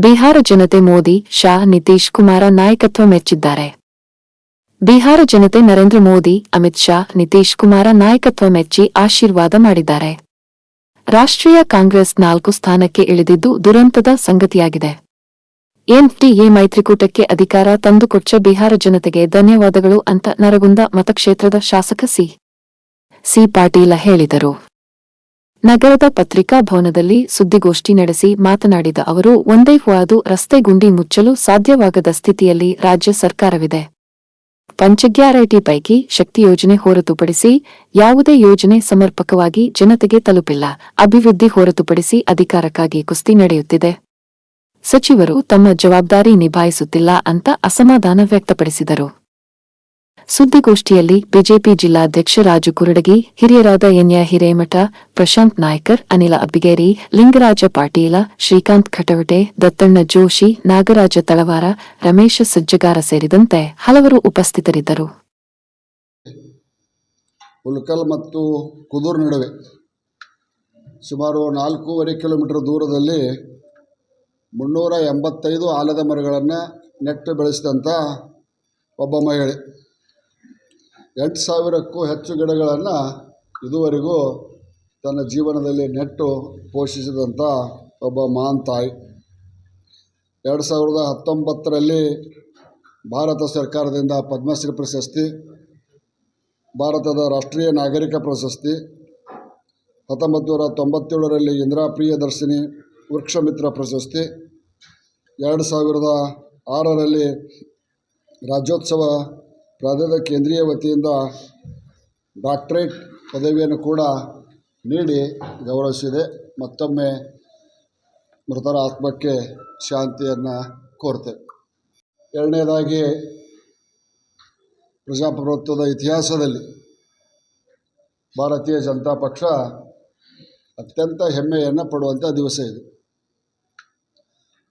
ಬಿಹಾರ ಜನತೆ ಮೋದಿ, ಶಾ, ನಿತೀಶ್ ಕುಮಾರ ನಾಯಕತ್ವ ಮೆಚ್ಚಿದ್ದಾರೆ. ಬಿಹಾರ ಜನತೆ ನರೇಂದ್ರ ಮೋದಿ, ಅಮಿತ್ ಶಾ, ನಿತೀಶ್ ಕುಮಾರ ನಾಯಕತ್ವ ಮೆಚ್ಚಿ ಆಶೀರ್ವಾದ ಮಾಡಿದ್ದಾರೆ. ರಾಷ್ಟ್ರೀಯ ಕಾಂಗ್ರೆಸ್ ನಾಲ್ಕು ಸ್ಥಾನಕ್ಕೆ ಇಳಿದಿದ್ದು ದುರಂತದ ಸಂಗತಿಯಾಗಿದೆ. ಎನ್ಟಿಎ ಮೈತ್ರಿಕೂಟಕ್ಕೆ ಅಧಿಕಾರ ತಂದುಕೊಚ್ಚ ಬಿಹಾರ ಜನತೆಗೆ ಧನ್ಯವಾದಗಳು ಅಂತ ನರಗುಂದ ಮತಕ್ಷೇತ್ರದ ಶಾಸಕ ಸಿ. ಸಿ. ಪಾಟೀಲ ಹೇಳಿದರು. ನಗರದ ಪತ್ರಿಕಾ ಭವನದಲ್ಲಿ ಸುದ್ದಿಗೋಷ್ಠಿ ನಡೆಸಿ ಮಾತನಾಡಿದ ಅವರು, ಒಂದೇ ವಾದು ರಸ್ತೆ ಗುಂಡಿ ಮುಚ್ಚಲು ಸಾಧ್ಯವಾಗದ ಸ್ಥಿತಿಯಲ್ಲಿ ರಾಜ್ಯ ಸರ್ಕಾರವಿದೆ. ಪಂಚಗ್ಯಾರೈಟಿ ಪೈಕಿ ಶಕ್ತಿ ಯೋಜನೆ ಹೊರತುಪಡಿಸಿ ಯಾವುದೇ ಯೋಜನೆ ಸಮರ್ಪಕವಾಗಿ ಜನತೆಗೆ ತಲುಪಿಲ್ಲ. ಅಭಿವೃದ್ಧಿ ಹೊರತುಪಡಿಸಿ ಅಧಿಕಾರಕ್ಕಾಗಿ ಕುಸ್ತಿ ನಡೆಯುತ್ತಿದೆ. ಸಚಿವರು ತಮ್ಮ ಜವಾಬ್ದಾರಿ ನಿಭಾಯಿಸುತ್ತಿಲ್ಲ ಅಂತ ಅಸಮಾಧಾನ ವ್ಯಕ್ತಪಡಿಸಿದರು. ಸುದ್ದಿಗೋಷ್ಠಿಯಲ್ಲಿ ಬಿಜೆಪಿ ಜಿಲ್ಲಾಧ್ಯಕ್ಷ ರಾಜು ಕುರಡಗಿ, ಹಿರಿಯರಾದ ಎನ್ಯ ಹಿರೇಮಠ, ಪ್ರಶಾಂತ್ ನಾಯ್ಕರ್, ಅನಿಲ ಅಬ್ಬಿಗೇರಿ, ಲಿಂಗರಾಜ ಪಾಟೀಲ, ಶ್ರೀಕಾಂತ್ ಖಟವಟೆ, ದತ್ತಣ್ಣ ಜೋಶಿ, ನಾಗರಾಜ ತಳವಾರ, ರಮೇಶ ಸಜ್ಜಗಾರ ಸೇರಿದಂತೆ ಹಲವರು ಉಪಸ್ಥಿತರಿದ್ದರು. ಉಲ್ಕಲ್ ಮತ್ತು ಕುದೂರ್ ನಡುವೆ ಸುಮಾರು ನಾಲ್ಕೂವರೆ ಕಿಲೋಮೀಟರ್ ದೂರದಲ್ಲಿ ಮುನ್ನೂರ ಎಂಬತ್ತೈದು ಆಲದ ಮರಗಳನ್ನು ನೆಟ್ಟು ಬೆಳೆಸಿದಂಥ ಒಬ್ಬ ಮಹಿಳೆ. ಎಂಟು ಸಾವಿರಕ್ಕೂ ಹೆಚ್ಚು ಗಿಡಗಳನ್ನು ಇದುವರೆಗೂ ತನ್ನ ಜೀವನದಲ್ಲಿ ನೆಟ್ಟು ಪೋಷಿಸಿದಂಥ ಒಬ್ಬ ಮಹಾನ್ ತಾಯಿ. ಎರಡು ಸಾವಿರದ ಹತ್ತೊಂಬತ್ತರಲ್ಲಿ ಭಾರತ ಸರ್ಕಾರದಿಂದ ಪದ್ಮಶ್ರೀ ಪ್ರಶಸ್ತಿ, ಭಾರತದ ರಾಷ್ಟ್ರೀಯ ನಾಗರಿಕ ಪ್ರಶಸ್ತಿ ಹತ್ತೊಂಬತ್ತು ನೂರ ತೊಂಬತ್ತೇಳರಲ್ಲಿ ಇಂದಿರಾ ಪ್ರಿಯದರ್ಶಿನಿ ವೃಕ್ಷಮಿತ್ರ ಪ್ರಶಸ್ತಿ, ಎರಡು ಸಾವಿರದ ಆರರಲ್ಲಿ ರಾಜ್ಯೋತ್ಸವ ಪ್ರಾಂತ್ಯದ ಕೇಂದ್ರೀಯ ವತಿಯಿಂದ ಡಾಕ್ಟ್ರೇಟ್ ಪದವಿಯನ್ನು ಕೂಡ ನೀಡಿ ಗೌರವಿಸಿದೆ. ಮತ್ತೊಮ್ಮೆ ಮೃತರ ಆತ್ಮಕ್ಕೆ ಶಾಂತಿಯನ್ನು ಕೋರ್ತೇವೆ ಎರಡನೇದಾಗಿ ಪ್ರಜಾಪ್ರಭುತ್ವದ ಇತಿಹಾಸದಲ್ಲಿ ಭಾರತೀಯ ಜನತಾ ಪಕ್ಷ ಅತ್ಯಂತ ಹೆಮ್ಮೆಯನ್ನು ಪಡುವಂಥ ದಿವಸ ಇದು.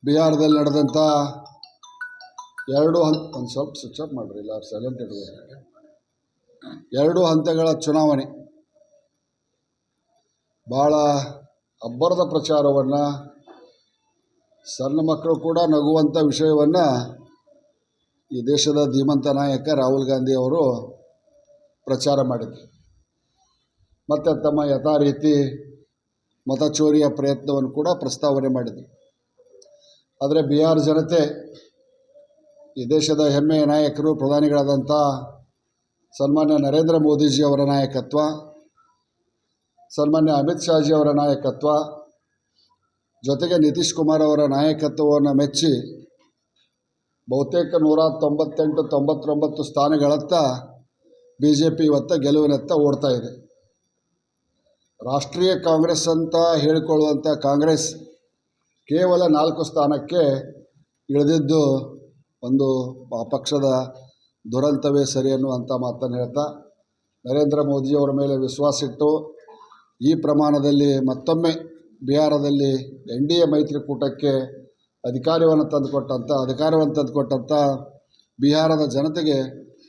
ಬಿಹಾರದಲ್ಲಿ ನಡೆದಂಥ ಎರಡು ಹಂತ ಒಂದು ಸ್ವಲ್ಪ ಸ್ವಿಚ್ ಆಫ್ ಮಾಡಿರಿ, ಇಲ್ಲ ಸೈಲೆಂಟ್ ಇಟ್ಕೊಳ್ಳಿ ಎರಡು ಹಂತಗಳ ಚುನಾವಣೆ. ಭಾಳ ಅಬ್ಬರದ ಪ್ರಚಾರವನ್ನು, ಸಣ್ಣ ಮಕ್ಕಳು ಕೂಡ ನಗುವಂಥ ವಿಷಯವನ್ನು ಈ ದೇಶದ ಧೀಮಂತ ನಾಯಕ ರಾಹುಲ್ ಗಾಂಧಿ ಅವರು ಪ್ರಚಾರ ಮಾಡಿದರು. ಮತ್ತು ತಮ್ಮ ಯಥಾ ರೀತಿ ಮತಚೋರಿಯ ಪ್ರಯತ್ನವನ್ನು ಕೂಡ ಪ್ರಸ್ತಾವನೆ ಮಾಡಿದರು. ಆದರೆ ಬಿಹಾರ್ ಜನತೆ ಈ ದೇಶದ ಹೆಮ್ಮೆಯ ನಾಯಕರು, ಪ್ರಧಾನಿಗಳಾದಂಥ ಸನ್ಮಾನ್ಯ ನರೇಂದ್ರ ಮೋದಿಜಿ ಅವರ ನಾಯಕತ್ವ, ಸನ್ಮಾನ್ಯ ಅಮಿತ್ ಶಾಜಿ ಅವರ ನಾಯಕತ್ವ, ಜೊತೆಗೆ ನಿತೀಶ್ ಕುಮಾರ್ ಅವರ ನಾಯಕತ್ವವನ್ನು ಮೆಚ್ಚಿ ಬಹುತೇಕ ನೂರ ತೊಂಬತ್ತೆಂಟು, ತೊಂಬತ್ತೊಂಬತ್ತು ಸ್ಥಾನಗಳತ್ತ ಬಿ ಜೆ ಪಿ ಇವತ್ತ ಗೆಲುವಿನತ್ತ ಓಡ್ತಾ ಇದೆ. ರಾಷ್ಟ್ರೀಯ ಕಾಂಗ್ರೆಸ್ ಅಂತ ಹೇಳಿಕೊಳ್ಳುವಂಥ ಕಾಂಗ್ರೆಸ್ ಕೇವಲ ನಾಲ್ಕು ಸ್ಥಾನಕ್ಕೆ ಇಳಿದಿದ್ದು ಒಂದು ಆ ಪಕ್ಷದ ದುರಂತವೇ ಸರಿ ಅನ್ನುವಂಥ ಮಾತನ್ನು ಹೇಳ್ತಾ, ನರೇಂದ್ರ ಮೋದಿಯವರ ಮೇಲೆ ವಿಶ್ವಾಸ ಇಟ್ಟು, ಈ ಪ್ರಮಾಣದಲ್ಲಿ ಮತ್ತೊಮ್ಮೆ ಬಿಹಾರದಲ್ಲಿ ಎನ್ ಡಿ ಎ ಮೈತ್ರಿಕೂಟಕ್ಕೆ ಅಧಿಕಾರವನ್ನು ತಂದುಕೊಟ್ಟಂಥ ಅಧಿಕಾರವನ್ನು ತಂದುಕೊಟ್ಟಂಥ ಬಿಹಾರದ ಜನತೆಗೆ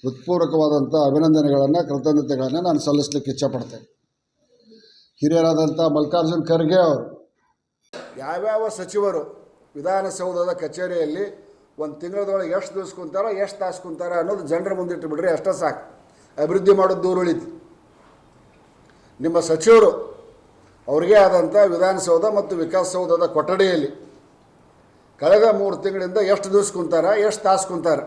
ಹೃತ್ಪೂರ್ವಕವಾದಂಥ ಅಭಿನಂದನೆಗಳನ್ನು, ಕೃತಜ್ಞತೆಗಳನ್ನು ನಾನು ಸಲ್ಲಿಸಲಿಕ್ಕೆ ಇಚ್ಛಪಡ್ತೇನೆ. ಹಿರಿಯರಾದಂಥ ಮಲ್ಲಿಕಾರ್ಜುನ್ ಖರ್ಗೆ ಅವರು, ಯಾವ್ಯಾವ ಸಚಿವರು ವಿಧಾನಸೌಧದ ಕಚೇರಿಯಲ್ಲಿ ಒಂದು ತಿಂಗಳದೊಳಗೆ ಎಷ್ಟು ದಿವಸ ಕುಂತಾರೋ ಎಷ್ಟು ತಾಸು ಕುಂತಾರ ಅನ್ನೋದು ಜನರ ಮುಂದಿಟ್ಟು ಬಿಡ್ರಿ ಅಷ್ಟೇ ಸಾಕು. ಅಭಿವೃದ್ಧಿ ಮಾಡೋದು ದೂರ ಉಳಿತು. ನಿಮ್ಮ ಸಚಿವರು ಅವ್ರಿಗೆ ಆದಂಥ ವಿಧಾನಸೌಧ ಮತ್ತು ವಿಕಾಸಸೌಧದ ಕೊಠಡಿಯಲ್ಲಿ ಕಳೆದ ಮೂರು ತಿಂಗಳಿಂದ ಎಷ್ಟು ದಿವಸ ಕುಂತಾರ, ಎಷ್ಟು ತಾಸು ಕುಂತಾರ?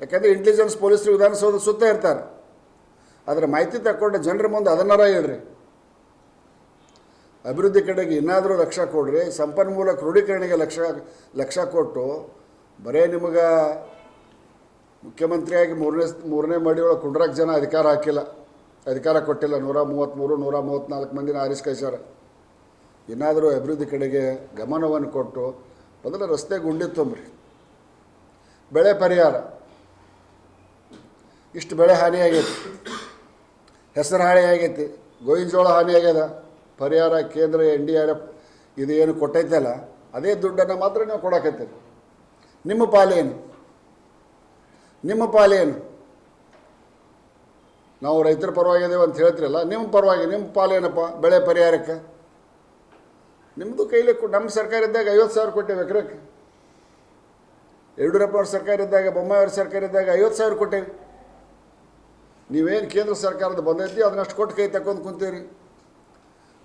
ಯಾಕೆಂದರೆ ಇಂಟೆಲಿಜೆನ್ಸ್ ಪೊಲೀಸರು ವಿಧಾನಸೌಧ ಸುತ್ತ ಇರ್ತಾರೆ. ಅದರ ಮಾಹಿತಿ ತಗೊಂಡು ಜನರ ಮುಂದೆ ಅದನ್ನಾರ ಹೇಳ್ರಿ. ಅಭಿವೃದ್ಧಿ ಕಡೆಗೆ ಇನ್ನಾದರೂ ಲಕ್ಷ್ಯ ಕೊಡ್ರಿ, ಸಂಪನ್ಮೂಲ ಕ್ರೋಢೀಕರಣೆಗೆ ಲಕ್ಷ ಲಕ್ಷ ಕೊಟ್ಟು ಬರೇ ನಿಮಗೆ ಮುಖ್ಯಮಂತ್ರಿಯಾಗಿ ಮೂರನೇ ಮೂರನೇ ಮಡಿಯೊಳಗೆ ಕುಂಡ್ರಾಕ್ ಜನ ಅಧಿಕಾರ ಹಾಕಿಲ್ಲ. ಅಧಿಕಾರ ಕೊಟ್ಟಿಲ್ಲ. ನೂರ ಮೂವತ್ತ್ಮೂರು ನೂರ ಮೂವತ್ತ್ನಾಲ್ಕು ಮಂದಿನ ಆರಿಸ್ ಕಳಿಸ್ಯಾರ ಏನಾದರೂ ಅಭಿವೃದ್ಧಿ ಕಡೆಗೆ ಗಮನವನ್ನು ಕೊಟ್ಟು ಮೊದಲು ರಸ್ತೆ ಗುಂಡಿ ತುಂಬ್ರಿ. ಬೆಳೆ ಪರಿಹಾರ. ಇಷ್ಟು ಬೆಳೆ ಹಾನಿಯಾಗೈತಿ ಹೆಸರು ಹಾನಿ ಆಗೈತಿ. ಗೋವಿನ ಜೋಳ ಹಾನಿ ಪರಿಹಾರ ಕೇಂದ್ರ ಎನ್ ಡಿ ಆರ್ ಎಫ್ ಇದು ಏನು ಕೊಟ್ಟೈತಲ್ಲ, ಅದೇ ದುಡ್ಡನ್ನು ಮಾತ್ರ ನೀವು ಕೊಡಕತ್ತೀರಿ ನಿಮ್ಮ ಪಾಲೇನು ನಿಮ್ಮ ಪಾಲೇನು ನಾವು ರೈತರ ಪರವಾಗಿದ್ದೇವೆ ಅಂತ ಹೇಳ್ತಿರಲ್ಲ, ನಿಮ್ಮ ಪರವಾಗಿ, ನಿಮ್ಮ ಪಾಲೇನಪ್ಪ ಬೆಳೆ ಪರಿಹಾರಕ್ಕೆ? ನಿಮ್ಮದು ಕೈಲಿ ನಮ್ಮ ಸರ್ಕಾರ ಇದ್ದಾಗ ಐವತ್ತು ಸಾವಿರ ಕೊಟ್ಟೇವೆ ಎಕರೆಕ್ಕೆ ಯಡಿಯೂರಪ್ಪ ಅವ್ರ ಸರ್ಕಾರ ಇದ್ದಾಗ, ಬೊಮ್ಮಾಯಿ ಅವ್ರ ಸರ್ಕಾರ ಇದ್ದಾಗ ಐವತ್ತು ಸಾವಿರ ಕೊಟ್ಟೇವೆ ನೀವೇನು ಕೇಂದ್ರ ಸರ್ಕಾರದ ಬಂದೈತಿ, ಅದನ್ನಷ್ಟು ಕೊಟ್ಟು ಕೈ ತಕ್ಕೊಂಡು ಕುಂತೀರಿ.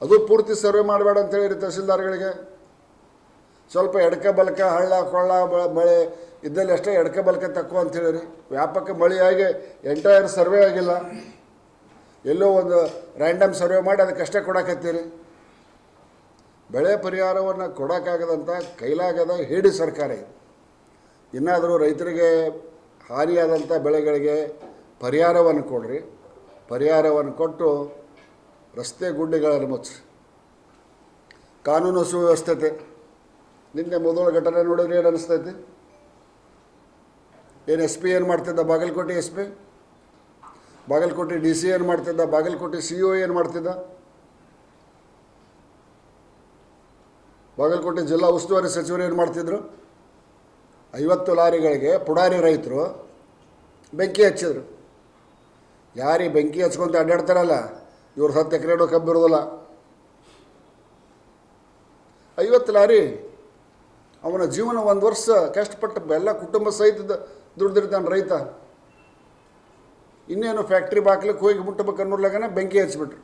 ಅದು ಪೂರ್ತಿ ಸರ್ವೆ ಮಾಡಬೇಡ ಅಂತ ಹೇಳಿರಿ ತಹಸೀಲ್ದಾರ್ಗಳಿಗೆ. ಸ್ವಲ್ಪ ಎಡಕ ಬಲಕ ಹಳ್ಳ ಕೊಳ್ಳ ಮಳೆ ಇದ್ದಲ್ಲಿ ಅಷ್ಟೇ ಎಡಕ ಬಲಕ ತಕ್ಕೋ ಅಂತ ಹೇಳಿರಿ ವ್ಯಾಪಕ ಮಳೆಯಾಗಿ ಎಂಟೈರ್ ಸರ್ವೆ ಆಗಿಲ್ಲ. ಎಲ್ಲೋ ಒಂದು ರ್ಯಾಂಡಮ್ ಸರ್ವೆ ಮಾಡಿ ಅದಕ್ಕಷ್ಟೇ ಕೊಡಕತ್ತೀರಿ. ಬೆಳೆ ಪರಿಹಾರವನ್ನು ಕೊಡೋಕ್ಕಾಗದಂಥ ಕೈಲಾಗದ ಹೇಡಿ ಸರ್ಕಾರ ಇನ್ನಾದರೂ ರೈತರಿಗೆ ಹಾನಿಯಾದಂಥ ಬೆಳೆಗಳಿಗೆ ಪರಿಹಾರವನ್ನು ಕೊಡ್ರಿ. ಪರಿಹಾರವನ್ನು ಕೊಟ್ಟು ರಸ್ತೆ ಗುಡ್ಡೆಗಳನ್ನು ಮುಚ್ಚಿರಿ ಕಾನೂನು ಸುವ್ಯವಸ್ಥತೆ ನಿನ್ನೆ ಮೊದಲ ಘಟನೆ ನೋಡಿದ್ರೆ ಏನು ಅನಿಸ್ತೈತಿ? ಏನು ಎಸ್ ಪಿ ಏನು ಮಾಡ್ತಿದ್ದ? Bagalkote S P? Bagalkote D C ಏನು ಮಾಡ್ತಿದ್ದ? ಬಾಗಲಕೋಟೆ ಸಿ ಒ ಏನು ಮಾಡ್ತಿದ್ದ? ಬಾಗಲಕೋಟೆ ಜಿಲ್ಲಾ ಉಸ್ತುವಾರಿ ಸಚಿವರು ಏನು ಮಾಡ್ತಿದ್ರು? ಐವತ್ತು ಲಾರಿಗಳಿಗೆ ಪುಡಾರಿ ರೈತರು ಬೆಂಕಿ ಹಚ್ಚಿದ್ರು. ಯಾರಿಗೆ ಬೆಂಕಿ ಹಚ್ಕೊಂತ ಅಡ್ಡಾಡ್ತಾರಲ್ಲ, ಇವ್ರು ಹತ್ತು ಎಕರೆ ಕಬ್ಬಿರೋದಿಲ್ಲ ಐವತ್ತು ಲಾರಿ ಅವನ ಜೀವನ ಒಂದು ವರ್ಷ ಕಷ್ಟಪಟ್ಟು ಎಲ್ಲ ಕುಟುಂಬ ಸಹಿತ ದುಡ್ದಿರ್ತಾನೆ ರೈತ. ಇನ್ನೇನು ಫ್ಯಾಕ್ಟ್ರಿ ಬಾಕ್ಲಿಕ್ಕೆ ಹೋಗಿ ಮುಟ್ಟಬೇಕು ಅನ್ನೋರ್ಲಾಗನ ಬೆಂಕಿ ಹಚ್ಬಿಟ್ರು.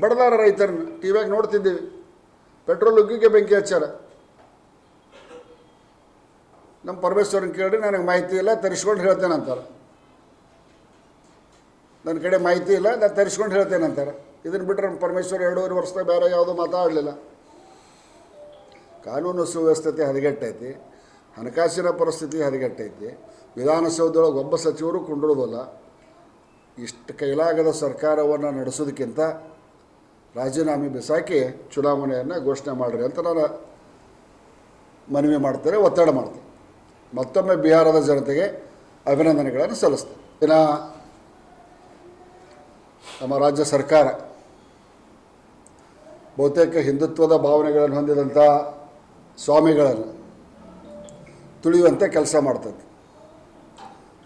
ಬಡದಾರ ರೈತರನ್ನ ಟಿ ನೋಡ್ತಿದ್ದೀವಿ. ಪೆಟ್ರೋಲ್ ಉಗ್ಗಿಗೆ ಬೆಂಕಿ ಹಚ್ಚಾರ. ನಮ್ಮ ಪರಮೇಶ್ವರನ್ ಕೇಳಿ ನನಗೆ ಮಾಹಿತಿ ಇಲ್ಲ, ತರಿಸ್ಕೊಂಡು ಹೇಳ್ತೇನೆ ಅಂತಾರೆ. ನನ್ನ ಕಡೆ ಮಾಹಿತಿ ಇಲ್ಲ ನಾನು ತರಿಸ್ಕೊಂಡು ಹೇಳ್ತೇನೆ ಅಂತಾರೆ. ಇದನ್ನು ಬಿಟ್ಟರೆ ಪರಮೇಶ್ವರ್ ಎರಡೂವರೆ ವರ್ಷದಾಗ ಬೇರೆ ಯಾವುದೂ ಮಾತಾಡಲಿಲ್ಲ. ಕಾನೂನು ಸುವ್ಯವಸ್ಥತೆ ಹದಗೆಟ್ಟೈತಿ, ಹಣಕಾಸಿನ ಪರಿಸ್ಥಿತಿ ಹದಗೆಟ್ಟೈತಿ, ವಿಧಾನಸೌಧದೊಳಗೆ ಒಬ್ಬ ಸಚಿವರು ಕುಂಡಿರೋದಲ್ಲ ಇಷ್ಟು ಕೈಲಾಗದ ಸರ್ಕಾರವನ್ನು ನಡೆಸೋದಕ್ಕಿಂತ ರಾಜೀನಾಮೆ ಬಿಸಾಕಿ ಚುನಾವಣೆಯನ್ನು ಘೋಷಣೆ ಮಾಡಿರಿ ಅಂತ ನಾನು ಮನವಿ ಮಾಡ್ತಾರೆ ಒತ್ತಡ ಮಾಡ್ತೀನಿ. ಮತ್ತೊಮ್ಮೆ ಬಿಹಾರದ ಜನತೆಗೆ ಅಭಿನಂದನೆಗಳನ್ನು ಸಲ್ಲಿಸ್ತೇನೆ. ಇನ್ನು ನಮ್ಮ ರಾಜ್ಯ ಸರ್ಕಾರ ಬಹುತೇಕ ಹಿಂದುತ್ವದ ಭಾವನೆಗಳನ್ನು ಹೊಂದಿದಂಥ ಸ್ವಾಮಿಗಳನ್ನು ತುಳಿಯುವಂತೆ ಕೆಲಸ ಮಾಡ್ತೈತಿ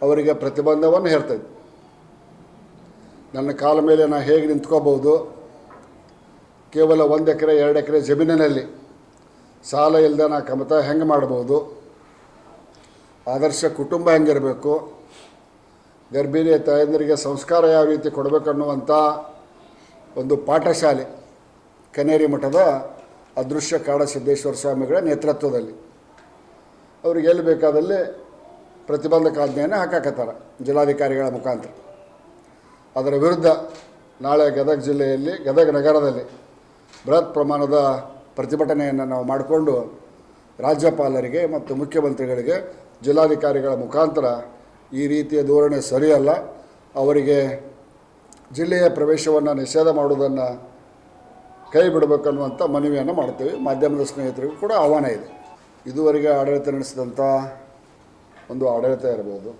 ಅವರಿಗೆ ಪ್ರತಿಬಂಧವನ್ನು ಹೇಳ್ತೈತಿ ನನ್ನ ಕಾಲ ಮೇಲೆ ನಾನು ಹೇಗೆ ನಿಂತ್ಕೋಬೋದು ಕೇವಲ ಒಂದು ಎಕರೆ, ಎರಡು ಎಕರೆ ಜಮೀನಿನಲ್ಲಿ ಸಾಲ ಇಲ್ಲದೆ ನಾ ಕಮತ ಹೆಂಗೆ ಮಾಡ್ಬೋದು ಆದರ್ಶ ಕುಟುಂಬ ಹೆಂಗಿರಬೇಕು? ಗರ್ಭಿಣಿ ತಾಯಂದಿರಿಗೆ ಸಂಸ್ಕಾರ ಯಾವ ರೀತಿ ಕೊಡಬೇಕನ್ನುವಂಥ ಒಂದು ಪಾಠಶಾಲೆ, ಕನೇರಿ ಮಠದ ಅದೃಶ್ಯ ಕಾಡಸಿದ್ದೇಶ್ವರ ಸ್ವಾಮಿಗಳ ನೇತೃತ್ವದಲ್ಲಿ. ಅವ್ರಿಗೆ ಎಲ್ಲಿ ಬೇಕಾದಲ್ಲಿ ಪ್ರತಿಬಂಧಕಾಜ್ಞೆಯನ್ನು ಹಾಕಾಕತ್ತಾರ ಜಿಲ್ಲಾಧಿಕಾರಿಗಳ ಮುಖಾಂತರ. ಅದರ ವಿರುದ್ಧ ನಾಳೆ ಗದಗ ಜಿಲ್ಲೆಯಲ್ಲಿ, ಗದಗ ನಗರದಲ್ಲಿ ಬೃಹತ್ ಪ್ರಮಾಣದ ಪ್ರತಿಭಟನೆಯನ್ನು ನಾವು ಮಾಡಿಕೊಂಡು ರಾಜ್ಯಪಾಲರಿಗೆ ಮತ್ತು ಮುಖ್ಯಮಂತ್ರಿಗಳಿಗೆ ಜಿಲ್ಲಾಧಿಕಾರಿಗಳ ಮುಖಾಂತರ ಈ ರೀತಿಯ ಧೋರಣೆ ಸರಿಯಲ್ಲ. ಅವರಿಗೆ ಜಿಲ್ಲೆಯ ಪ್ರವೇಶವನ್ನು ನಿಷೇಧ ಮಾಡುವುದನ್ನು ಕೈ ಬಿಡಬೇಕನ್ನುವಂಥ ಮನವಿಯನ್ನು ಮಾಡ್ತೇವೆ. ಮಾಧ್ಯಮದ ಸ್ನೇಹಿತರಿಗೂ ಕೂಡ ಆಹ್ವಾನ ಇದೆ. ಇದುವರೆಗೆ ಆಡಳಿತ ನಡೆಸಿದಂಥ ಒಂದು ಆಡಳಿತ ಇರ್ಬೋದು.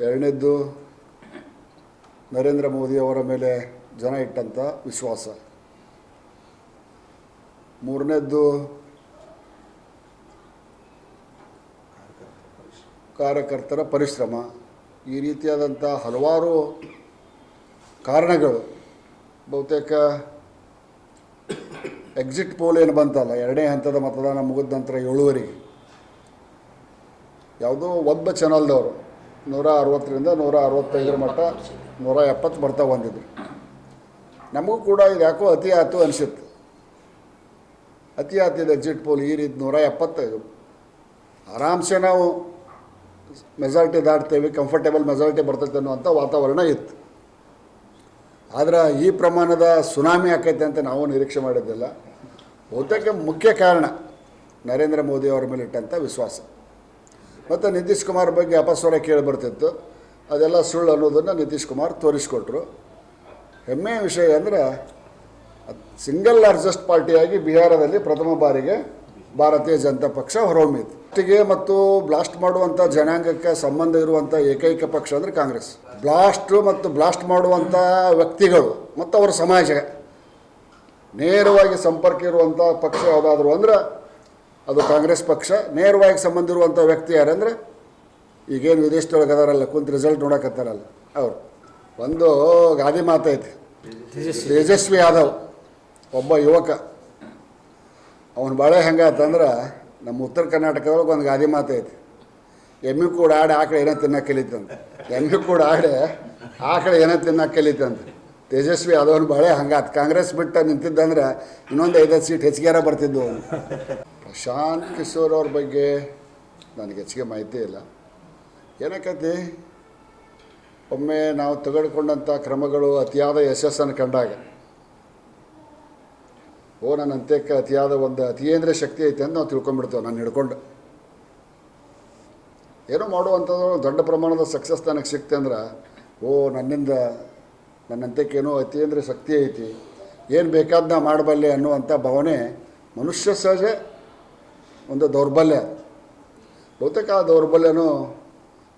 ಎರಡನೇದ್ದು ನರೇಂದ್ರ ಮೋದಿಯವರ ಮೇಲೆ ಜನ ಇಟ್ಟಂಥ ವಿಶ್ವಾಸ. ಮೂರನೇದ್ದು ಕಾರ್ಯಕರ್ತರ ಪರಿಶ್ರಮ. ಈ ರೀತಿಯಾದಂಥ ಹಲವಾರು ಕಾರಣಗಳು ಬಹುತೇಕ ಎಕ್ಸಿಟ್ ಪೋಲ್ ಏನು ಬಂತಲ್ಲ? ಎರಡನೇ ಹಂತದ ಮತದಾನ ಮುಗಿದ ನಂತರ ಏಳುವರೆಗೆ. ಯಾವುದೋ ಒಬ್ಬ ಚಾನಲ್ದವರು ನೂರ ಅರವತ್ತರಿಂದ ನೂರ ಅರವತ್ತೈದರ ಮಟ್ಟ ನೂರ ಎಪ್ಪತ್ತು ಬರ್ತಾ ಬಂದಿದ್ರು. ನಮಗೂ ಕೂಡ ಇದು ಯಾಕೋ ಅತಿ ಆಯ್ತು ಅನಿಸಿತ್ತು. ಅತಿ ಆತಿದ ಎಕ್ಸಿಟ್ ಪೋಲ್ ಈ ರೀತಿ ನೂರ ಎಪ್ಪತ್ತೈದು. ಆರಾಮ್ಸೆ ನಾವು ಮೆಜಾರಿಟಿ ದಾಟ್ತೇವೆ ಕಂಫರ್ಟೇಬಲ್ ಮೆಜಾರಿಟಿ ಬರ್ತೈತೆ ಅನ್ನುವಂಥ ವಾತಾವರಣ ಇತ್ತು. ಆದ್ರೆ ಈ ಪ್ರಮಾಣದ ಸುನಾಮಿ ಆಕೈತೆ ಅಂತ ನಾವು ನಿರೀಕ್ಷೆ ಮಾಡಿದ್ದಿಲ್ಲ. ಬಹುತೇಕ ಮುಖ್ಯ ಕಾರಣ ನರೇಂದ್ರ ಮೋದಿ ಅವರ ಮೇಲೆ ಇಟ್ಟಂಥ ವಿಶ್ವಾಸ. ಮತ್ತು ನಿತೀಶ್ ಕುಮಾರ್ ಬಗ್ಗೆ ಅಪಸ್ವರ ಕೇಳಿ ಬರ್ತಿತ್ತು. ಅದೆಲ್ಲ ಸುಳ್ಳು ಅನ್ನೋದನ್ನು ನಿತೀಶ್ ಕುಮಾರ್ ತೋರಿಸ್ಕೊಟ್ರು. ಹೆಮ್ಮೆಯ ವಿಷಯ ಅಂದರೆ ಸಿಂಗಲ್ ಲಾರ್ಜೆಸ್ಟ್ ಪಾರ್ಟಿಯಾಗಿ ಬಿಹಾರದಲ್ಲಿ ಪ್ರಥಮ ಬಾರಿಗೆ ಭಾರತೀಯ ಜನತಾ ಪಕ್ಷ ಹೊರಹೊಮ್ಮಿತ್ತು. ಮತ್ತು ಬ್ಲಾಸ್ಟ್ ಮಾಡುವಂಥ ಜನಾಂಗಕ್ಕೆ ಸಂಬಂಧ ಇರುವಂಥ ಏಕೈಕ ಪಕ್ಷ ಅಂದರೆ ಕಾಂಗ್ರೆಸ್. ಬ್ಲಾಸ್ಟು ಮತ್ತು ಬ್ಲಾಸ್ಟ್ ಮಾಡುವಂಥ ವ್ಯಕ್ತಿಗಳು ಮತ್ತು ಅವರ ಸಮಾಜ. ನೇರವಾಗಿ ಸಂಪರ್ಕ ಇರುವಂಥ ಪಕ್ಷ ಯಾವುದಾದ್ರು ಅಂದ್ರೆ ಅದು ಕಾಂಗ್ರೆಸ್ ಪಕ್ಷ. ನೇರವಾಗಿ ಸಂಬಂಧ ಇರುವಂಥ ವ್ಯಕ್ತಿ ಯಾರಂದ್ರೆ ಈಗೇನು ವಿದೇಶದೊಳಗೆ ಅದಾರಲ್ಲ ಕುಂತು ರಿಸಲ್ಟ್ ನೋಡಕತ್ತಾರಲ್ಲ ಅವರು. ಒಂದು ಗಾದಿ ಮಾತೈತೆ. ತೇಜಸ್ವಿ ಯಾದವ್, ಒಬ್ಬ ಯುವಕ. ಅವನು ಬಾಳೆ ಹೆಂಗಾತಂದ್ರೆ ನಮ್ಮ ಉತ್ತರ ಕರ್ನಾಟಕದೊಳಗೆ ಒಂದು ಗಾದಿ ಮಾತೈತೆ. ಎಮ್ಮೆ ಕೂಡ ಆಡಿ ಆಕಳು ಏನೋ ತಿನ್ನಕ್ಕೆ ಕಲಿತಂತೆ. ಎಮ್ಮೆ ಕೂಡ ಆಡಿ ಕಡೆ ಏನೋ ತಿನ್ನಕ್ಕೆ ಕಲಿತಂತೆ ತೇಜಸ್ವಿ ಅದವನು ಬಾಳೆ ಹಂಗಾತ್ ಕಾಂಗ್ರೆಸ್ ಬಿಟ್ಟು ನಿಂತಿದ್ದಂದ್ರೆ ಇನ್ನೊಂದು ಐದೈದು ಸೀಟ್ ಹೆಚ್ಚಿಗೆರ ಬರ್ತಿದ್ವು ಪ್ರಶಾಂತ್ ಕಿಶೋರ್ ಅವ್ರ ಬಗ್ಗೆ ನನಗೆ ಹೆಚ್ಚಿಗೆ ಮಾಹಿತಿ ಇಲ್ಲ. ಏನಕ್ಕತಿ? ಒಮ್ಮೆ ನಾವು ತೆಗೆದುಕೊಂಡಂಥ ಕ್ರಮಗಳು ಅತಿಯಾದ ಯಶಸ್ಸನ್ನು ಕಂಡಾಗ. ಓ ನನ್ನ ಅಂತ್ಯಕ್ಕೆ ಅತಿಯಾದ ಒಂದು ಅತಿಯೇಂದ್ರ ಶಕ್ತಿ ಐತೆ ಅಂತ ನಾವು ತಿಳ್ಕೊಂಡ್ಬಿಡ್ತೇವೆ ನಾನು ಹಿಡ್ಕೊಂಡು. ಏನೋ ಮಾಡುವಂಥದ್ದು ದೊಡ್ಡ ಪ್ರಮಾಣದ ಸಕ್ಸಸ್ ನನಗೆ ಸಿಕ್ತೆ ಅಂದ್ರೆ, ಓ, ನನ್ನಿಂದ ನನ್ನ ಅತಿ ಅಂದರೆ ಶಕ್ತಿ ಐತಿ. ಏನು ಬೇಕಾದ ಮಾಡಬಲ್ಲೆ ಅನ್ನುವಂಥ ಭಾವನೆ ಮನುಷ್ಯ ಸಹಜ, ಒಂದು ದೌರ್ಬಲ್ಯ. ಬಹುತೇಕ ಆ ದೌರ್ಬಲ್ಯನೂ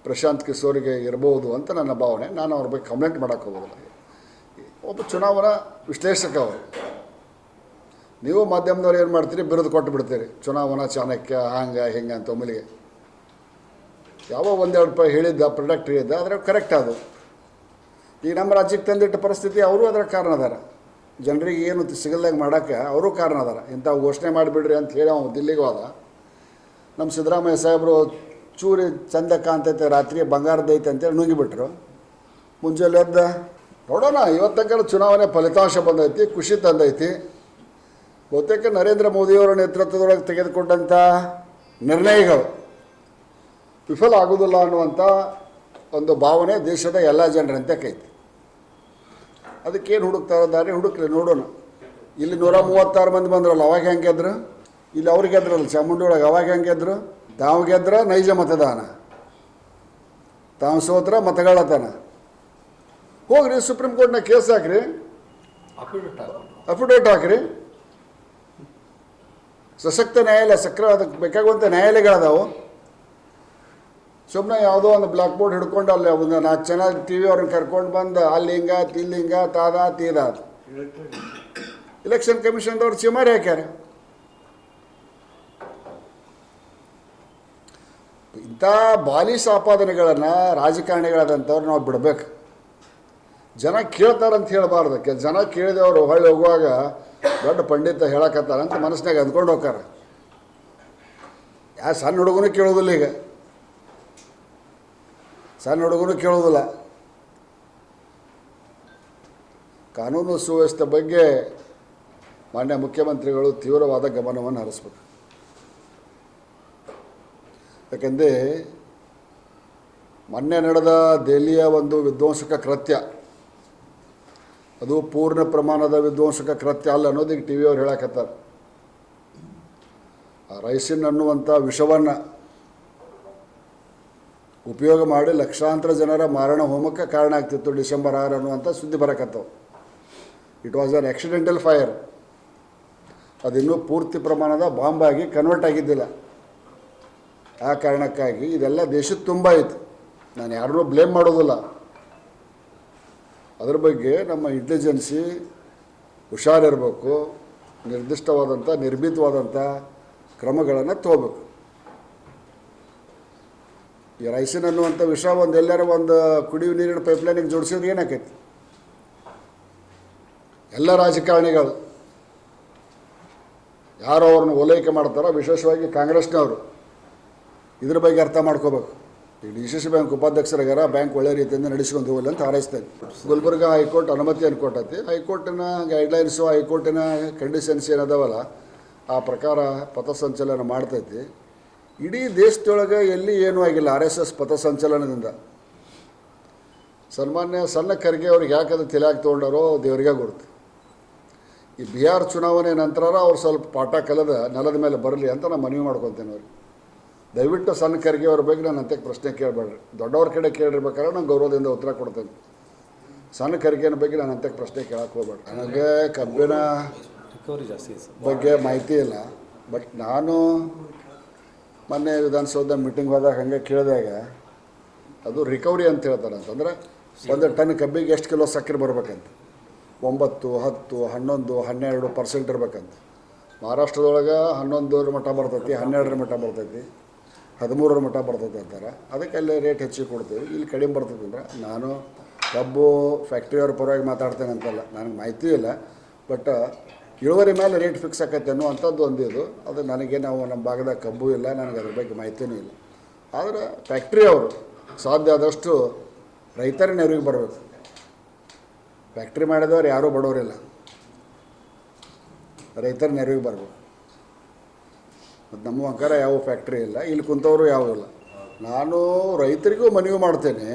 ಪ್ರಶಾಂತ್ ಕಿಶೋರಿಗೆ ಇರಬಹುದು ಅಂತ ನನ್ನ ಭಾವನೆ. ನಾನು ಅವ್ರ ಬಗ್ಗೆ ಕಂಪ್ಲೇಂಟ್ ಮಾಡೋಕ್ಕೆ ಹೋಗೋದಿಲ್ಲ. ಒಬ್ಬ ಚುನಾವಣಾ ವಿಶ್ಲೇಷಕ ಅವರು. ನೀವು ಮಾಧ್ಯಮದವ್ರು ಏನು ಮಾಡ್ತೀರಿ? ಬಿರುದು ಕೊಟ್ಟು ಬಿಡ್ತೀರಿ ಚುನಾವಣಾ ಚಾಣಕ್ಯ, ಹಂಗೆ, ಹಿಂಗೆ ಅಂತ ಒಮ್ಮೆಲಿಗೆ. ಯಾವ ಒಂದೆರಡು ರೂಪಾಯಿ ಹೇಳಿದ್ದ ಪ್ರಾಡಕ್ಟ್ ಹೇಳಿದ್ದ ಆದರೆ ಕರೆಕ್ಟ್ ಅದು. ಈಗ ನಮ್ಮ ರಾಜ್ಯಕ್ಕೆ ತಂದಿಟ್ಟ ಪರಿಸ್ಥಿತಿ, ಅವರು ಅದರ ಕಾರಣ ಅದಾರ. ಜನರಿಗೆ ಏನು ಸಿಗಲ್ದಾಗ ಮಾಡೋಕ್ಕೆ ಅವರು ಕಾರಣ ಅದಾರ. ಇಂಥ ಘೋಷಣೆ ಮಾಡಿಬಿಡ್ರಿ ಅಂತ ಹೇಳಿ ಅವ್ನು ದಿಲ್ಲಿಗೆ ಹೋದ. ನಮ್ಮ ಸಿದ್ದರಾಮಯ್ಯ ಸಾಹೇಬರು ಚೂರಿ ಚಂದ ಕಾಣ್ತೈತೆ ರಾತ್ರಿ ಬಂಗಾರದೈತೆ ಅಂತೇಳಿ ನುಂಗಿಬಿಟ್ರು. ಮುಂಜಾನೆ ಎದ್ದ, ನೋಡೋಣ ಇವತ್ತಕ್ಕೆಲ್ಲ ಚುನಾವಣೆ ಫಲಿತಾಂಶ ಬಂದೈತಿ, ಖುಷಿ ತಂದೈತಿ. ಬಹುತೇಕ ನರೇಂದ್ರ ಮೋದಿಯವರ ನೇತೃತ್ವದೊಳಗೆ ತೆಗೆದುಕೊಂಡಂಥ ನಿರ್ಣಯಗಳು. ವಿಫಲ ಆಗೋದಿಲ್ಲ ಅನ್ನುವಂಥ ಒಂದು ಭಾವನೆ ದೇಶದ ಎಲ್ಲ ಜನರಂತೆ ಕೈತಿ ಅದಕ್ಕೇನು ಹುಡುಕ್ತಾರ ದಾರಿ ಹುಡುಕ್ರಿ ನೋಡೋಣ. ಇಲ್ಲಿ ನೂರ ಮೂವತ್ತಾರು ಮಂದಿ ಬಂದ್ರಲ್ಲ ಅವಾಗ ಹೆಂಗೆ ಗೆದ್ರು? ಇಲ್ಲಿ ಅವ್ರಿಗೆ ಗೆದ್ರಲ್ಲ ಚಾಮುಂಡಿ ಒಳಗೆ ಅವಾಗ ಹೆಂಗೆ ಗೆದ್ರು? ತಾವು ಗೆದ್ರ ನೈಜ ಮತದಾನ. ತಾವು ಸೋತ್ರ ಮತಗಳತನ ಹೋಗ್ರಿ ಸುಪ್ರೀಂ ಕೋರ್ಟ್ನ ಕೇಸ್ ಹಾಕ್ರಿ. ಅಫಿಡೇಟ್ ಹಾಕ್ರಿ. ಸಶಕ್ತ ನ್ಯಾಯಾಲಯ ಸಕ್ರ ಅದಕ್ಕೆ ಬೇಕಾಗುವಂಥ ನ್ಯಾಯಾಲಯಗಳದಾವು. ಸುಮ್ಮನೆ ಯಾವುದೋ ಒಂದು ಬ್ಲಾಕ್ ಬೋರ್ಡ್ ಹಿಡ್ಕೊಂಡು ಅಲ್ಲಿ ಒಂದು ನಾಲ್ಕು ಜನ ಟಿ ವಿ ಅವ್ರನ್ನ ಕರ್ಕೊಂಡು ಬಂದು ಅಲ್ಲಿ ಹಿಂಗ ತಿಲ್ಲಿ ಹಿಂಗ, ತಾದ, ತೀದ ಇಲೆಕ್ಷನ್ ಕಮಿಷನ್ದವ್ರು ಚಿಮಾರಿ ಹಾಕ್ಯಾರ ಇಂಥ ಬಾಲಿ ಆಪಾದನೆಗಳನ್ನು ರಾಜಕಾರಣಿಗಳಾದಂಥವ್ರು ನಾವು ಬಿಡಬೇಕು. ಜನ ಕೇಳ್ತಾರಂತ ಕೆಲ ಜನ ಕೇಳಿದವರು ಹೊಳ್ಳಿ ಹೋಗುವಾಗ ದೊಡ್ಡ ಪಂಡಿತ ಹೇಳಕತ್ತಾರ ಅಂತ ಮನಸ್ಸಿನಾಗ ಅಂದ್ಕೊಂಡು ಹೋಗ್ತಾರೆ ಯಾ ಸಣ್ಣ ಹುಡುಗನು ಕೇಳೋದಿಲ್ಲ ಈಗ. ಸಣ್ಣ ಹುಡುಗರು ಕೇಳೋದಿಲ್ಲ. ಕಾನೂನು ಸುವ್ಯವಸ್ಥೆ ಬಗ್ಗೆ ಮಾನ್ಯ ಮುಖ್ಯಮಂತ್ರಿಗಳು ತೀವ್ರವಾದ ಗಮನವನ್ನು ಹರಿಸ್ಬೇಕು. ಯಾಕೆಂದರೆ ಮೊನ್ನೆ ನಡೆದ ದೆಹಲಿಯ ಒಂದು ವಿಧ್ವಂಸಕ ಕೃತ್ಯ, ಅದು ಪೂರ್ಣ ಪ್ರಮಾಣದ ವಿಧ್ವಂಸಕ ಕೃತ್ಯ ಅಲ್ಲ ಅನ್ನೋದು ಈಗ ಟಿ ವಿಯವ್ರು ಹೇಳಕತ್ತಾರೆ. ಆ ರೈಸಿನ್ ಅನ್ನುವಂಥ ವಿಷವನ್ನು ಉಪಯೋಗ ಮಾಡಿ ಲಕ್ಷಾಂತರ ಜನರ ಮಾರಣ ಹೋಮಕ್ಕೆ ಕಾರಣ ಆಗ್ತಿತ್ತು ಡಿಸೆಂಬರ್ ಆರು ಅನ್ನುವಂಥ ಸುದ್ದಿ ಬರಕತ್ತವು it was an accidental fire ಅದಿನ್ನೂ ಪೂರ್ತಿ ಪ್ರಮಾಣದ ಬಾಂಬಾಗಿ ಕನ್ವರ್ಟ್ ಆಗಿದ್ದಿಲ್ಲ. ಆ ಕಾರಣಕ್ಕಾಗಿ ಇದೆಲ್ಲ ದೇಶದ ತುಂಬ ಐತಿ. ನಾನು ಯಾರನ್ನೂ ಬ್ಲೇಮ್ ಮಾಡೋದಿಲ್ಲ. ಅದ್ರ ಬಗ್ಗೆ ನಮ್ಮ ಇಂಟೆಲಿಜೆನ್ಸಿ ಹುಷಾರಿರಬೇಕು, ನಿರ್ದಿಷ್ಟವಾದಂಥ ನಿರ್ಮಿತವಾದಂಥ ಕ್ರಮಗಳನ್ನು ತಗೋಬೇಕು. ಈ ರೈಸಿನ್ ಅನ್ನುವಂಥ ವಿಷ ಒಂದು ಎಲ್ಲಾರ ಒಂದು ಕುಡಿಯುವ ನೀರಿನ ಪೈಪ್ಲೈನಿಗೆ ಜೋಡಿಸಿದ್ರೆ ಏನಾಕೈತಿ ಎಲ್ಲ ರಾಜಕಾರಣಿಗಳು. ಯಾರು ಅವ್ರನ್ನ ಓಲೈಕೆ ಮಾಡ್ತಾರೋ, ವಿಶೇಷವಾಗಿ ಕಾಂಗ್ರೆಸ್ನವರು. ಇದ್ರ ಬಗ್ಗೆ ಅರ್ಥ ಮಾಡ್ಕೋಬೇಕು. ಈ ಡಿ ಸಿ ಸಿ ಬ್ಯಾಂಕ್ ಉಪಾಧ್ಯಕ್ಷರಿಗಾರ ಬ್ಯಾಂಕ್ ಒಳ್ಳೆ ರೀತಿಯಿಂದ ನಡೆಸ್ಕೊಂಡು ಹೋಗಲಿ ಅಂತ ಹಾರೈಸ್ತೇನೆ. ಗುಲ್ಬರ್ಗ ಹೈಕೋರ್ಟ್ ಅನುಮತಿಯನ್ನು ಕೊಟ್ಟತಿ ಹೈಕೋರ್ಟಿನ ಗೈಡ್ಲೈನ್ಸು ಹೈಕೋರ್ಟಿನ ಕಂಡೀಷನ್ಸ್ ಏನದಾವಲ್ಲ, ಆ ಪ್ರಕಾರ ಪಥಸಂಚಲನ ಮಾಡ್ತೈತಿ. ಇಡೀ ದೇಶದೊಳಗೆ ಎಲ್ಲಿ ಏನೂ ಆಗಿಲ್ಲ ಆರ್ ಎಸ್ ಎಸ್ ಪಥಸಂಚಲನದಿಂದ ಸನ್ಮಾನ್ಯ ಸಣ್ಣ ಖರ್ಗೆ ಅವ್ರಿಗೆ ಯಾಕೆ ಅದು ಹಾಕಿ ತೊಗೊಂಡಾರೋ ದೇವರಿಗೆ ಗುರುತು ಈ ಬಿಹಾರ್ ಚುನಾವಣೆ ನಂತರ ಅವ್ರು ಸ್ವಲ್ಪ ಪಾಠ ಕಲದ ನೆಲದ ಮೇಲೆ ಬರಲಿ ಅಂತ ನಾನು ಮನವಿ ಮಾಡ್ಕೊತೇನೆ ಅವ್ರಿಗೆ. ದಯವಿಟ್ಟು ಸಣ್ಣ ಖರ್ಗೆ ಅವ್ರ ಬಗ್ಗೆ ನಾನು ಅಂತ್ಯಕ್ಕೆ ಪ್ರಶ್ನೆ ಕೇಳಬೇಡ್ರಿ. ದೊಡ್ಡವ್ರ ಕಡೆ ಕೇಳಿರ್ಬೇಕಾದ್ರೆ ನಾನು ಗೌರವದಿಂದ ಉತ್ತರ ಕೊಡ್ತೇನೆ. ಸಣ್ಣ ಖರ್ಗೆನ ಬಗ್ಗೆ ನಾನು ಅಂತ್ಯಕ್ಕೆ ಪ್ರಶ್ನೆ ಕೇಳಕ್ಕೆ ಹೋಗ್ಬೇಡ್ರಿ. ನನಗೆ ಕಬ್ಬಿನ ಬಗ್ಗೆ ಮಾಹಿತಿ ಇಲ್ಲ. ಬಟ್ ನಾನು ಮೊನ್ನೆ ವಿಧಾನಸೌಧ ಮೀಟಿಂಗ್ ಹೋದಾಗ ಹಾಗೆ ಕೇಳಿದಾಗ ಅದು ರಿಕವರಿ ಅಂತ ಹೇಳ್ತಾರೆ ಅಂತಂದ್ರೆ ಒಂದು ಟನ್ ಕಬ್ಬಿಗೆ ಎಷ್ಟು ಕಿಲೋ ಸಕ್ಕರೆ ಬರ್ಬೇಕಂತ? ಒಂಬತ್ತು, ಹತ್ತು, ಹನ್ನೊಂದು, ಹನ್ನೆರಡು ಪರ್ಸೆಂಟ್ ಇರ್ಬೇಕಂತ. ಮಹಾರಾಷ್ಟ್ರದೊಳಗೆ ಹನ್ನೊಂದರ ಮಟ್ಟ ಬರ್ತೈತಿ ಹನ್ನೆರಡರ ಮಟ್ಟ ಬರ್ತೈತಿ ಹದಿಮೂರರ ಮಟ್ಟ ಬರ್ತೈತಿ ಅಂತಾರೆ. ಅದಕ್ಕೆ ಅಲ್ಲಿ ರೇಟ್ ಹೆಚ್ಚಿಗೆ ಕೊಡ್ತೀವಿ. ಇಲ್ಲಿ ಕಡಿಮೆ ಬರ್ತೈತಿ ಅಂದ್ರೆ ನಾನು ಕಬ್ಬು ಫ್ಯಾಕ್ಟ್ರಿಯವ್ರ ಪರವಾಗಿ ಮಾತಾಡ್ತೇನೆ ಅಂತಲ್ಲ. ನನಗೆ ಮಾಹಿತಿ ಇಲ್ಲ. ಬಟ್ ಇಳುವರಿ ಮೇಲೆ ರೇಟ್ ಫಿಕ್ಸ್ ಆಕೈತೆ ಅನ್ನುವಂಥದ್ದು ಒಂದು ಇದು. ಅದು ನನಗೆ ನಾವು ನಮ್ಮ ಭಾಗದಾಗ ಕಬ್ಬು ಇಲ್ಲ, ನನಗೆ ಅದ್ರ ಬಗ್ಗೆ ಮಾಹಿತಿನೂ ಇಲ್ಲ. ಆದರೆ ಫ್ಯಾಕ್ಟ್ರಿ ಅವರು ಸಾಧ್ಯ ಆದಷ್ಟು ರೈತರ ನೆರವಿಗೆ ಬರಬೇಕು. ಫ್ಯಾಕ್ಟ್ರಿ ಮಾಡಿದವ್ರು ಯಾರೂ ಬಡವರಿಲ್ಲ. ರೈತರ ನೆರವಿಗೆ ಬರಬೇಕು. ಮತ್ತು ನಮ್ಮ ಅಂಕಾರ ಯಾವ ಫ್ಯಾಕ್ಟ್ರಿ ಇಲ್ಲ, ಇಲ್ಲಿ ಕುಂತವರು ಯಾವ ಇಲ್ಲ. ನಾನು ರೈತರಿಗೂ ಮನವಿ ಮಾಡ್ತೇನೆ.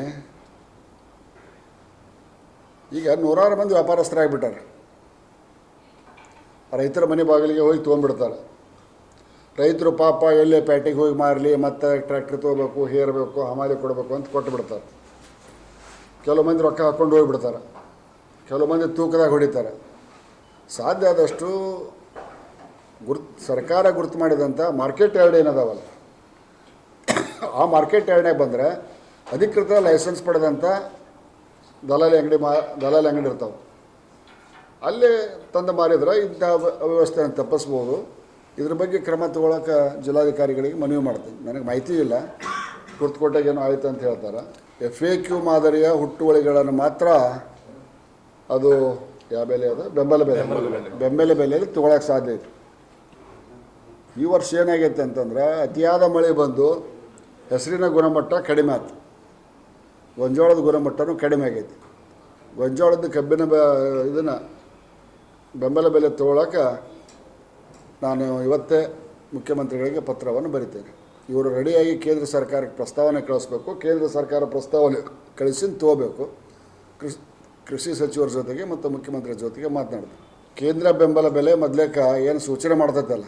ಈಗ ನೂರಾರು ಮಂದಿ ವ್ಯಾಪಾರಸ್ಥರಾಗಿಬಿಟ್ಟಾರೆ. ರೈತರ ಮನೆ ಬಾಗಿಲಿಗೆ ಹೋಗಿ ತೊಗೊಂಡ್ಬಿಡ್ತಾರೆ ರೈತರು ಪಾಪ ಎಲ್ಲೇ ಪ್ಯಾಟಿಗೆ ಹೋಗಿ ಮಾರಲಿ, ಮತ್ತೆ ಟ್ರ್ಯಾಕ್ಟ್ರ್ ತೊಗೋಬೇಕು, ಹೇರಬೇಕು, ಹಮಾಲಿ ಕೊಡಬೇಕು ಅಂತ ಕೊಟ್ಟು ಬಿಡ್ತಾರೆ ಕೆಲವು ಮಂದಿ ರೊಕ್ಕ ಹಾಕ್ಕೊಂಡು ಹೋಗಿಬಿಡ್ತಾರೆ. ಕೆಲವು ಮಂದಿ ತೂಕದಾಗ ಹೊಡಿತಾರೆ. ಸಾಧ್ಯ ಆದಷ್ಟು ಗುರ್ತು, ಸರ್ಕಾರ ಗುರುತು ಮಾಡಿದಂಥ ಮಾರ್ಕೆಟ್ ಎರಡು ಏನದಾವಲ್ಲ? ಆ ಮಾರ್ಕೆಟ್ ಎರಡನೇ ಬಂದರೆ ಅಧಿಕೃತ ಲೈಸೆನ್ಸ್ ಪಡೆದಂಥ ದಲಾಲಿ ಅಂಗಡಿ ಮಾ ದಲಾಲಿ ಅಂಗಡಿ ಇರ್ತಾವೆ. ಅಲ್ಲೇ ತಂದು ಮಾರಿದ್ರೆ ಇಂಥ ಅವ್ಯವಸ್ಥೆಯನ್ನು ತಪ್ಪಿಸ್ಬೋದು. ಇದ್ರ ಬಗ್ಗೆ ಕ್ರಮ ತಗೊಳಕ್ಕೆ ಜಿಲ್ಲಾಧಿಕಾರಿಗಳಿಗೆ ಮನವಿ ಮಾಡ್ತೀನಿ. ನನಗೆ ಮಾಹಿತಿ ಇಲ್ಲ. ಕುರ್ತಕೋಟೆಗೇನೋ ಆಯಿತು ಅಂತ ಹೇಳ್ತಾರೆ. ಎಫ್ ಎ ಕ್ಯೂ ಮಾದರಿಯ ಹುಟ್ಟುವಳಿಗಳನ್ನು ಮಾತ್ರ ಅದು ಯಾವ ಬೆಲೆ ಅದು? ಬೆಂಬಲ ಬೆಲೆ. ಬೆಂಬಲ ಬೆಲೆಯಲ್ಲಿ ತಗೊಳಕ್ಕೆ ಸಾಧ್ಯ ಐತಿ. ಈ ವರ್ಷ ಏನಾಗೈತೆ ಅಂತಂದ್ರೆ ಅತಿಯಾದ ಮಳೆ ಬಂದು ಹೆಸರಿನ ಗುಣಮಟ್ಟ ಕಡಿಮೆ ಆಯ್ತು ಗೊಂಜೋಳದ ಗುಣಮಟ್ಟನೂ ಕಡಿಮೆ ಆಗೈತಿ. ಗೊಂಜೋಳದ ಕಬ್ಬಿನ ಬ ಇದನ್ನು ಬೆಂಬಲ ಬೆಲೆ ತಗೊಳ್ಳೋಕೆ ನಾನು ಇವತ್ತೇ ಮುಖ್ಯಮಂತ್ರಿಗಳಿಗೆ ಪತ್ರವನ್ನು ಬರೀತೇನೆ. ಇವರು ರೆಡಿಯಾಗಿ ಕೇಂದ್ರ ಸರ್ಕಾರಕ್ಕೆ ಪ್ರಸ್ತಾವನೆ ಕಳಿಸ್ಬೇಕು, ಕೇಂದ್ರ ಸರ್ಕಾರ ಪ್ರಸ್ತಾವನೆ ಕಳಿಸಿ ತಗೋಬೇಕು. ಕೃಷಿ ಕೃಷಿ ಸಚಿವರ ಜೊತೆಗೆ ಮತ್ತು ಮುಖ್ಯಮಂತ್ರಿ ಜೊತೆಗೆ ಮಾತನಾಡ್ತೀನಿ. ಕೇಂದ್ರ ಬೆಂಬಲ ಬೆಲೆ ಮೊದಲೇಕ ಏನು ಸೂಚನೆ ಮಾಡ್ತೈತಲ್ಲ?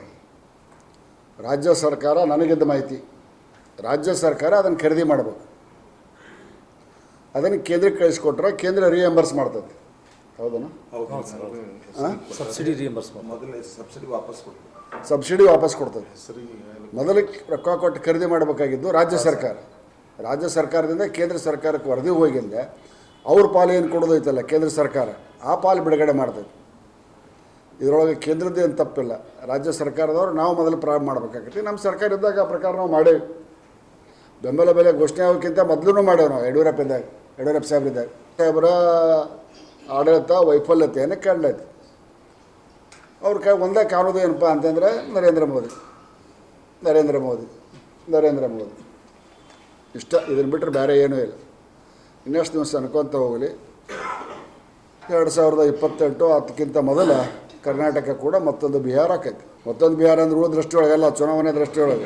ರಾಜ್ಯ ಸರ್ಕಾರ ನನಗಿದ್ದ ಮಾಹಿತಿ, ರಾಜ್ಯ ಸರ್ಕಾರ ಅದನ್ನು ಖರೀದಿ ಮಾಡಬೇಕು. ಅದನ್ನು ಕೇಂದ್ರಕ್ಕೆ ಕಳಿಸ್ಕೊಟ್ರೆ ಕೇಂದ್ರ ರಿಯಂಬರ್ಸ್ ಮಾಡ್ತದೆ ಹೌದಾ. ಹೌದು ಸರ್ ಹಾಂ ಸಬ್ಸಿಡಿ ಮೊದಲೇ ಸಬ್ಸಿಡಿ ವಾಪಸ್ ಸಬ್ಸಿಡಿ ವಾಪಸ್ ಕೊಡ್ತದೆ ಸರಿ ಮೊದಲು ರೊಕ್ಕ ಕೊಟ್ಟು ಖರೀದಿ ಮಾಡಬೇಕಾಗಿದ್ದು ರಾಜ್ಯ ಸರ್ಕಾರ. ರಾಜ್ಯ ಸರ್ಕಾರದಿಂದ ಕೇಂದ್ರ ಸರ್ಕಾರಕ್ಕೆ ವರದಿ ಹೋಗಿಂದೆ ಅವ್ರ ಪಾಲು ಏನು ಕೊಡೋದೈತಲ್ಲ ಕೇಂದ್ರ ಸರ್ಕಾರ ಆ ಪಾಲು ಬಿಡುಗಡೆ ಮಾಡ್ತೈತೆ. ಇದರೊಳಗೆ ಕೇಂದ್ರದ್ದೇನು ಏನು ತಪ್ಪಿಲ್ಲ. ರಾಜ್ಯ ಸರ್ಕಾರದವರು ನಾವು ಮೊದಲು ಪ್ರಾರಂಭ ಮಾಡಬೇಕಾಗತ್ತೆ. ನಮ್ಮ ಸರ್ಕಾರ ಇದ್ದಾಗ ಆ ಪ್ರಕಾರ ನಾವು ಮಾಡೇವಿ. ಬೆಂಬಲ ಬೆಲೆ ಘೋಷಣೆ ಆಗೋಕ್ಕಿಂತ ಮೊದಲು ಮಾಡೇವು ನಾವು ಯಡಿಯೂರಪ್ಪ ಇದ್ದಾಗ ಯಡಿಯೂರಪ್ಪ ಸಾಹೇಬ್ರಿದ್ದಾಗ ಸಾಹೇಬರ ಆಡಳಿತ ವೈಫಲ್ಯತೆಯನ್ನು ಕಂಡೈತಿ ಅವ್ರ ಕೈ ಒಂದೇ ಕಾಣೋದು ಏನಪ್ಪ ಅಂತಂದರೆ ನರೇಂದ್ರ ಮೋದಿ. ನರೇಂದ್ರ ಮೋದಿ. ನರೇಂದ್ರ ಮೋದಿ. ಇಷ್ಟ ಇದನ್ನು ಬಿಟ್ಟರೆ ಬೇರೆ ಏನೂ ಇಲ್ಲ. ಇನ್ನಷ್ಟು ದಿವಸ ಅನ್ಕೊತ ಹೋಗಲಿ. ಎರಡು ಸಾವಿರದ ಇಪ್ಪತ್ತೆಂಟು ಅದಕ್ಕಿಂತ ಮೊದಲ ಕರ್ನಾಟಕ ಕೂಡ ಮತ್ತೊಂದು ಬಿಹಾರ ಆಕೈತಿ. ಮತ್ತೊಂದು ಬಿಹಾರ ಅಂದ್ರೆ ಉಳಿದ ದೃಷ್ಟಿಯೊಳಗಲ್ಲ ಚುನಾವಣೆ ದೃಷ್ಟಿಯೊಳಗೆ.